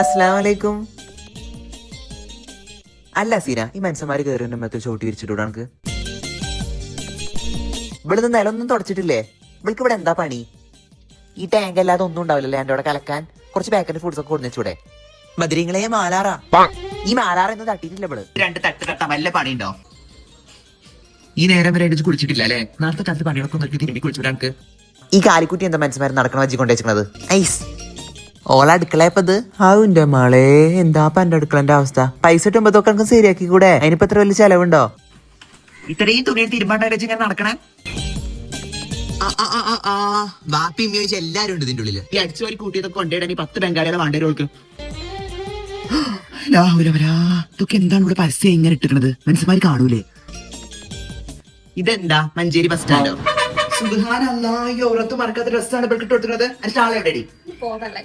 അസ്സലാമലൈക്കും. അല്ല സീന ഈ മനുഷ്യന്മാര് കയറിന്റെ മറ്റേ ചോട്ടി വിരിച്ചിട്ടൂടെ നമുക്ക് ഇവിടുന്ന് നിലൊന്നും തുടച്ചിട്ടില്ലേ? ഇവൾക്ക് ഇവിടെ എന്താ പണി? ഈ ടാങ്ക് അല്ലാതെ ഒന്നും ഉണ്ടാവില്ലല്ലേ എന്റെ അവിടെ കലക്കാൻ. കുറച്ച് പാക്കറ്റ് ഫുഡ്സ് ഒക്കെ കൊടുത്തൂടെ മധുരങ്ങളെ മാലാറാ. ഈ മാലാറ എന്ന് തട്ടിയിട്ടില്ല ഇവൾ. രണ്ട് തട്ട് തട്ടാൻ വല്ല പണിയുണ്ടോ? ഈ നേരം വരെ അടിച്ച് കുളിച്ചിട്ടില്ല അല്ലേ? നേരത്തെ കാലത്ത് പണികളൊക്കെ നോക്കി തിരുമ്പി കുളിച്ചു ഈ കാലിക്കുട്ടി എന്താ മനസ്സിലായി നടക്കണ വജ്ജി കൊണ്ടുവച്ചിരിക്കണത്? ഐസ്. ഓള അടുക്കളയപ്പത് ആവുന്റെ മോളെ? എന്താ എന്റെ അടുക്കളന്റെ അവസ്ഥ? പൈസ ഇട്ടുമ്പതൊക്കെ നമുക്ക് ശരിയാക്കി കൂടെ അതിനിപ്പോ എത്ര വലിയ ചെലവുണ്ടോ? ഇത്രയും തുണിയിൽ തീരുമാനം ഞാൻ നടക്കണേ? ബാപ്പി ചോദിച്ച എല്ലാരും ഉണ്ട് ഇതിന്റെ ഉള്ളിൽ. ഈ അടിച്ചു ഒരു കൂട്ടിയതൊക്കെ കൊണ്ടുപോയി ഈ പത്ത് ബംഗാളികളെ വേണ്ടവർക്ക് ലാവുലവരാ ഇതൊക്കെ എന്താണ് ഇവിടെ പരസ്യം ഇങ്ങനെ ഇട്ടിരുന്നത് മനുഷ്യന്മാര് കാണൂലേ? ഇതെന്താ? മഞ്ചേരി ബസ് സ്റ്റാൻഡോ? സുധാനല്ലാ ഈ ഓരത്ത് മറക്കാത്ത ഡ്രസ്സാണ് ഇവിടെ ഇട്ട് കൊടുക്കുന്നത് അതിന്റെ ആളെവിടെടി പോകല്ലേ